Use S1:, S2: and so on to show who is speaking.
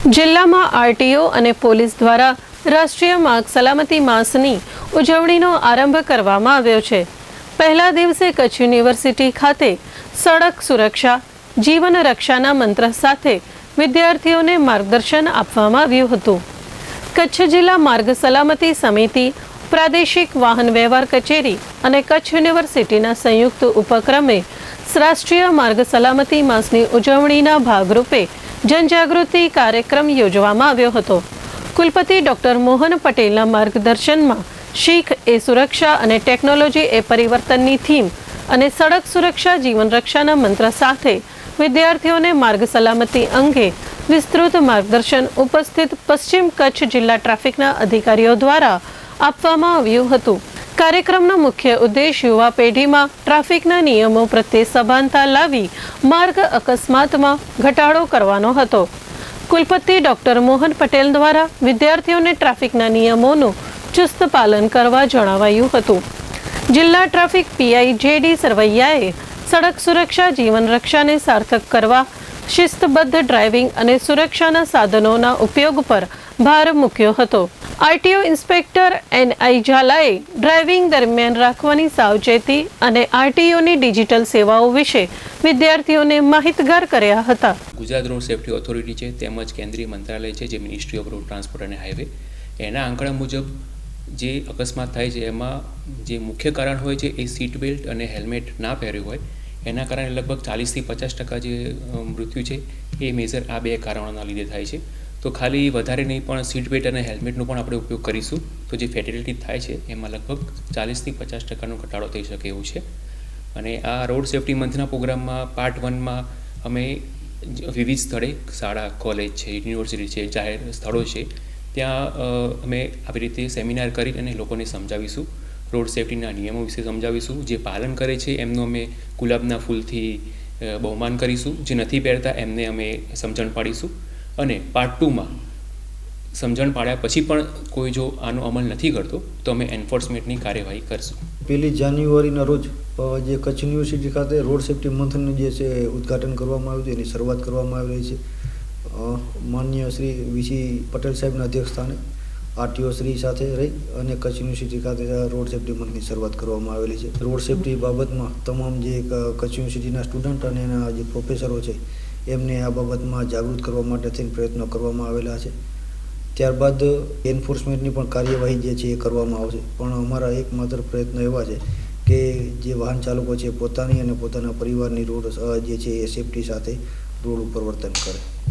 S1: જિલ્લામાં આરટીઓ અને પોલીસ દ્વારા રાષ્ટ્રીય માર્ગ સલામતી માસની ઉજવણીનો આરંભ કરવામાં આવ્યો છે. પહેલા દિવસે કચ્છ યુનિવર્સિટી ખાતે સડક સુરક્ષા, જીવન રક્ષાના મંત્ર સાથે વિદ્યાર્થીઓને માર્ગદર્શન આપવામાં આવ્યું હતું. કચ્છ જિલ્લા માર્ગ સલામતી સમિતિ, પ્રાદેશિક વાહન વ્યવહાર કચેરી અને કચ્છ યુનિવર્સિટીના સંયુક્ત ઉપક્રમે રાષ્ટ્રીય માર્ગ સલામતી માસની ઉજવણીના ભાગરૂપે જનજાગૃતિ કાર્યક્રમ યોજવામાં આવ્યો હતો. કુલપતિ ડોક્ટર મોહન પટેલના માર્ગદર્શનમાં શીખ એ સુરક્ષા અને ટેકનોલોજી એ પરિવર્તનની થીમ અને સડક સુરક્ષા, જીવન રક્ષાના મંત્ર સાથે વિદ્યાર્થીઓને માર્ગ સલામતી અંગે વિસ્તૃત માર્ગદર્શન ઉપસ્થિત પશ્ચિમ કચ્છ જિલ્લા ટ્રાફિકના અધિકારીઓ દ્વારા આપવામાં આવ્યું હતું. કાર્યક્રમનો મુખ્ય ઉદ્દેશ યુવા પેઢીમાં ટ્રાફિકના નિયમો પ્રત્યે સભાનતા લાવી માર્ગ અકસ્માતમાં ઘટાડો કરવાનો હતો. કુલપતિ ડોક્ટર મોહન પટેલ દ્વારા વિદ્યાર્થીઓને ટ્રાફિકના નિયમોનું ચુસ્ત પાલન કરવા જણાવાયું હતું. જિલ્લા ટ્રાફિક પીઆઈ જેડી સરવૈયાએ સડક સુરક્ષા, જીવન રક્ષાને સાર્થક કરવા, શિસ્તબદ્ધ ડ્રાઇવિંગ અને સુરક્ષાના સાધનોના ઉપયોગ પર ભાર મૂક્યો હતો. આરટીઓ ઇન્સ્પેક્ટર એન આઈઝાલાએ ડ્રાઇવિંગ દરમિયાન રાખવાની સાવચેતી અને આરટીઓની ડિજિટલ સેવાઓ વિશે વિદ્યાર્થીઓને માહિતગાર કર્યા હતા.
S2: ગુજરાત રોડ સેફ્ટી ઓથોરિટી છે, તેમજ કેન્દ્રીય મંત્રાલય છે, જે મિનિસ્ટ્રી ઓફ રોડ ટ્રાન્સપોર્ટ અને હાઈવે એના આંકડા મુજબ જે અકસ્માત થાય છે, એમાં જે મુખ્ય કારણ હોય છે, એ સીટ બેલ્ટ અને હેલ્મેટ ના પહેર્યું હોય. એના કારણે લગભગ ચાલીસથી પચાસ ટકા જે મૃત્યુ છે, એ મેજર આ બે કારણોના લીધે થાય છે. તો ખાલી વધારે નહીં, પણ સીટ બેલ્ટ અને હેલ્મેટનો પણ આપણે ઉપયોગ કરીશું. તો જે ફેટેલિટી થાય છે, એમાં લગભગ ચાલીસથી પચાસ ટકાનો ઘટાડો થઈ શકે એવું છે. અને આ રોડ સેફ્ટી મંથના પ્રોગ્રામમાં પાર્ટ વનમાં અમે વિવિધ સ્થળે, શાળા, કોલેજ છે, યુનિવર્સિટી છે, જાહેર સ્થળો છે, ત્યાં અમે આવી રીતે સેમિનાર કરી અને લોકોને સમજાવીશું. રોડ સેફ્ટીના નિયમો વિશે સમજાવીશું. જે પાલન કરે છે, એમનું અમે ગુલાબના ફૂલથી બહુમાન કરીશું. જે નથી પહેરતા, એમને અમે સમજણ પાડીશું. અને પાર્ટ ટુમાં સમજણ પાડ્યા પછી પણ કોઈ જો આનો અમલ નથી કરતો, તો અમે એન્ફોર્સમેન્ટની કાર્યવાહી કરશું.
S3: પહેલી જાન્યુઆરીના રોજ જે કચ્છ યુનિવર્સિટી ખાતે રોડ સેફ્ટી મંથનનું જે છે ઉદ્ઘાટન કરવામાં આવ્યું હતું, એની શરૂઆત કરવામાં આવી રહી છે. માન્ય શ્રી વીસી પટેલ સાહેબના અધ્યક્ષ સ્થાને આરટીઓ શ્રી સાથે રહી અને કચ્છ યુનિવર્સિટી ખાતે રોડ સેફ્ટી મંથની શરૂઆત કરવામાં આવેલી છે. રોડ સેફ્ટી બાબતમાં તમામ જે કચ્છ યુનિવર્સિટીના સ્ટુડન્ટ અને એના જે પ્રોફેસરો છે એમને આ બાબતમાં જાગૃત કરવા માટે થઈને પ્રયત્નો કરવામાં આવેલા છે. ત્યારબાદ એન્ફોર્સમેન્ટની પણ કાર્યવાહી જે છે એ કરવામાં આવશે. પણ અમારા એકમાત્ર પ્રયત્નો એવા છે કે જે વાહન ચાલકો છે પોતાની અને પોતાના પરિવારની રોડ જે છે એ સેફટી સાથે રોડ ઉપર વર્તન કરે.